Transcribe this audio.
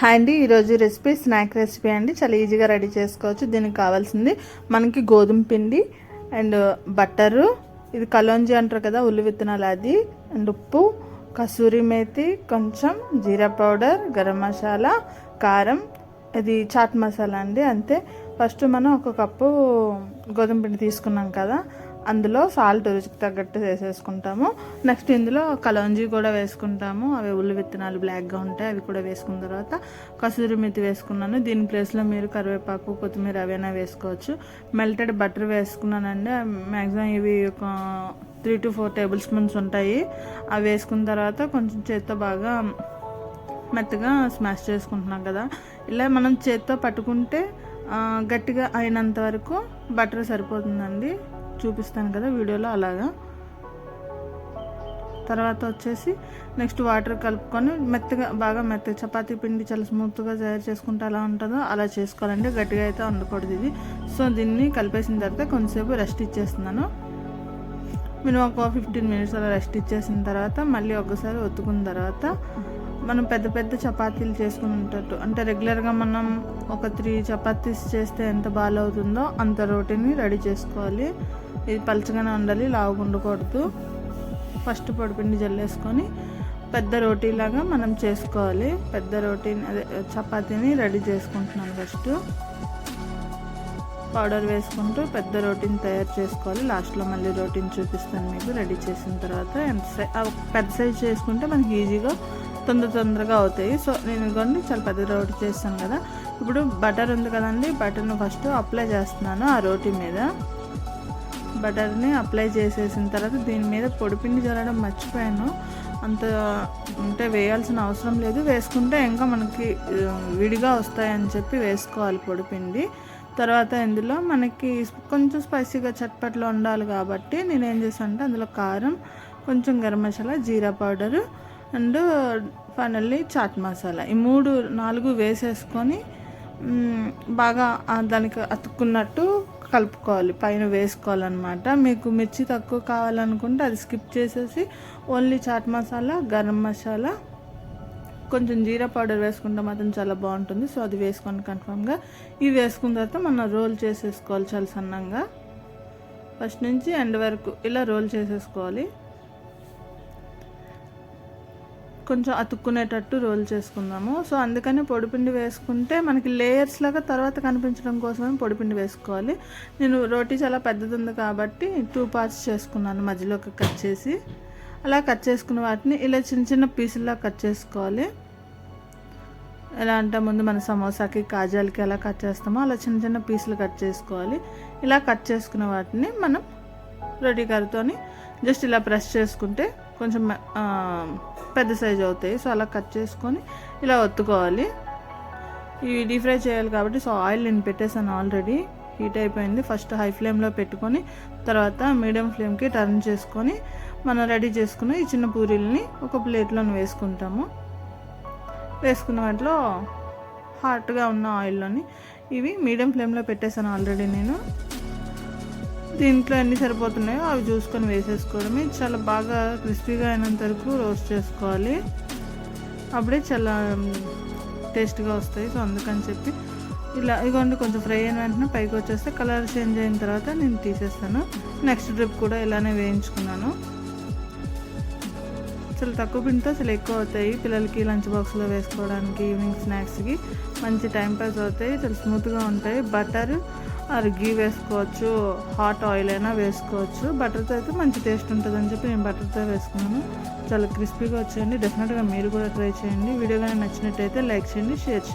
Hi అండి ఈరోజు recipe snack recipe అండి. చాలా ఈజీగా రెడీ చేసుకోవచ్చు. దీనికి కావాల్సింది మనకి గోధుమ పిండి అండ్ బట్టరు. ఇది కలోంజీ అంటారు కదా ఉల్లి విత్తనాలు అది. అండ్ ఉప్పు కసూరి మేతి కొంచెం జీరా పౌడర్ గరం మసాలా కారం. ఇది చాట్ మసాలా అండి అంతే. ఫస్ట్ మనం ఒక కప్పు గోధుమ పిండి తీసుకున్నాం కదా అందులో సాల్ట్ రుచికి తగ్గట్టు వేసేసుకుంటాము. నెక్స్ట్ ఇందులో కలంజీ కూడా వేసుకుంటాము. అవి ఉల్లి విత్తనాలు బ్లాక్గా ఉంటాయి అవి కూడా వేసుకున్న తర్వాత కసూరి మెతి వేసుకున్నాను. దీని ప్లేస్లో మీరు కరివేపాకు కొత్తిమీర అవైనా వేసుకోవచ్చు. మెల్టెడ్ బటర్ వేసుకున్నానండి. మ్యాక్సిమం ఇవి ఒక three to four tablespoons ఉంటాయి. అవి వేసుకున్న తర్వాత కొంచెం చేత్తో బాగా మెత్తగా స్మాష్ చేసుకుంటున్నాం కదా. ఇలా మనం చేత్తో పట్టుకుంటే గట్టిగా అయినంత వరకు బటర్ సరిపోతుందండి. చూపిస్తాను కదా వీడియోలో అలాగా. తర్వాత వచ్చేసి నెక్స్ట్ వాటర్ కలుపుకొని మెత్తగా బాగా మెత్తగా చపాతీ పిండి చాలా స్మూత్గా తయారు చేసుకుంటే ఎలా ఉంటుందో అలా చేసుకోవాలండి. గట్టిగా అయితే ఉండకూడదు ఇది. సో దీన్ని కలిపేసిన తర్వాత కొంతసేపు రెస్ట్ ఇచ్చేస్తున్నాను. మినిమం ఒక ఫిఫ్టీన్ మినిట్స్ అలా రెస్ట్ ఇచ్చేసిన తర్వాత మళ్ళీ ఒకసారి ఒత్తుకున్న తర్వాత మనం పెద్ద పెద్ద చపాతీలు చేసుకునేటట్టు అంటే రెగ్యులర్గా మనం ఒక త్రీ చపాతీస్ చేస్తే ఎంత బాగా అవుతుందో అంత రోటీని రెడీ చేసుకోవాలి. ఇది పలచగానే ఉండాలి లావుగా ఉండకూడదు. ఫస్ట్ పొడిపిండి జల్లేసుకొని పెద్ద రోటీలాగా మనం చేసుకోవాలి. పెద్ద రోటీని అదే చపాతీని రెడీ చేసుకుంటున్నాను ఫస్ట్. పౌడర్ వేసుకుంటూ పెద్ద రోటీని తయారు చేసుకోవాలి. లాస్ట్లో మళ్ళీ రోటీని చూపిస్తాను మీకు. రెడీ చేసిన తర్వాత ఎంత సైజ్ పెద్ద సైజ్ చేసుకుంటే మనకి ఈజీగా తొందర తొందరగా అవుతాయి. సో నేను కొన్ని చాలా పెద్ద రోటీ చేస్తాను కదా. ఇప్పుడు బటర్ ఉంది కదండి బటర్ను ఫస్ట్ అప్లై చేస్తున్నాను ఆ రోటీ మీద. బటర్ని అప్లై చేసేసిన తర్వాత దీని మీద పొడిపిండి చల్లడం మర్చిపోయాను. అంత అంటే వేయాల్సిన అవసరం లేదు. వేసుకుంటే ఇంకా మనకి విడిగా వస్తాయని చెప్పి వేసుకోవాలి పొడిపిండి. తర్వాత ఇందులో మనకి కొంచెం స్పైసీగా చట్పట్లు ఉండాలి కాబట్టి నేను ఏం చేశాను అంటే అందులో కారం కొంచెం garam masala jeera powder and finally chaat masala. ఈ మూడు నాలుగు వేసేసుకొని బాగా దానికి అతుక్కున్నట్టు కలుపుకోవాలి. పైన వేసుకోవాలన్నమాట. మీకు మిర్చి తక్కువ కావాలనుకుంటే అది స్కిప్ చేసేసి ఓన్లీ చాట్ మసాలా గరం మసాలా కొంచెం జీరా పౌడర్ వేసుకుంటే మాత్రం చాలా బాగుంటుంది. సో అది వేసుకొని కన్ఫామ్గా ఇవి వేసుకున్న తర్వాత మనం రోల్ చేసేసుకోవాలి చాలా సన్నంగా. ఫస్ట్ నుంచి ఎండ్ వరకు ఇలా రోల్ చేసేసుకోవాలి. కొంచెం అతుక్కునేటట్టు రోల్ చేసుకుందాము. సో అందుకని పొడిపిండి వేసుకుంటే మనకి లేయర్స్ లాగా తర్వాత కనిపించడం కోసమే పొడిపిండి వేసుకోవాలి. నేను రోటీ చాలా పెద్దది ఉంది కాబట్టి టూ పార్ట్స్ చేసుకున్నాను. మధ్యలోకి కట్ చేసి అలా కట్ చేసుకున్న వాటిని ఇలా చిన్న చిన్న పీసుల్లా కట్ చేసుకోవాలి. ఎలా అంటే ముందు మన సమోసాకి కాజాలకి ఎలా కట్ చేస్తామో అలా చిన్న చిన్న పీసులు కట్ చేసుకోవాలి. ఇలా కట్ చేసుకున్న వాటిని మనం రెడీ కర్రతోని జస్ట్ ఇలా ప్రెస్ చేసుకుంటే కొంచెం పెద్ద సైజ్ అవుతాయి. సో అలా కట్ చేసుకొని ఇలా ఒత్తుకోవాలి. ఇవి డీప్ ఫ్రై చేయాలి కాబట్టి సో ఆయిల్ నేను పెట్టేసాను ఆల్రెడీ. హీట్ అయిపోయింది. ఫస్ట్ హై ఫ్లేమ్లో పెట్టుకొని తర్వాత మీడియం ఫ్లేమ్కి టర్న్ చేసుకొని మనం రెడీ చేసుకున్న ఈ చిన్న పూరీలని ఒక ప్లేట్లో వేసుకుంటాము. వేసుకున్న వాటిలో హాట్గా ఉన్న ఆయిల్లోని ఇవి మీడియం ఫ్లేమ్లో పెట్టేసాను ఆల్రెడీ నేను. దీంట్లో ఎన్ని సరిపోతున్నాయో అవి చూసుకొని వేసేసుకోవడమే. చాలా బాగా క్రిస్పీగా అయినంత వరకు రోస్ట్ చేసుకోవాలి. అప్పుడే చాలా టేస్ట్గా వస్తాయి. సో అందుకని చెప్పి ఇలా ఇదిగోండి కొంచెం ఫ్రై అయిన వెంటనే పైకి వచ్చేస్తే కలర్ చేంజ్ అయిన తర్వాత నేను తీసేస్తాను. నెక్స్ట్ ట్రిప్ కూడా ఇలానే వేయించుకున్నాను. అసలు తక్కువ పిండితో అసలు ఎక్కువ అవుతాయి. పిల్లలకి లంచ్ బాక్స్లో వేసుకోవడానికి ఈవినింగ్ స్నాక్స్కి మంచి టైం పాస్ అవుతాయి. చాలా స్మూత్గా ఉంటాయి. బటర్ అది గీ వేసుకోవచ్చు. హాట్ ఆయిల్ అయినా వేసుకోవచ్చు. బటర్తో అయితే మంచి టేస్ట్ ఉంటుందని చెప్పి నేను బటర్తో వేసుకున్నాను చాలా క్రిస్పీగా వచ్చేయండి. డెఫినెట్గా మీరు కూడా ట్రై చేయండి. వీడియో కానీ నచ్చినట్టయితే లైక్ చేయండి షేర్ చేయండి.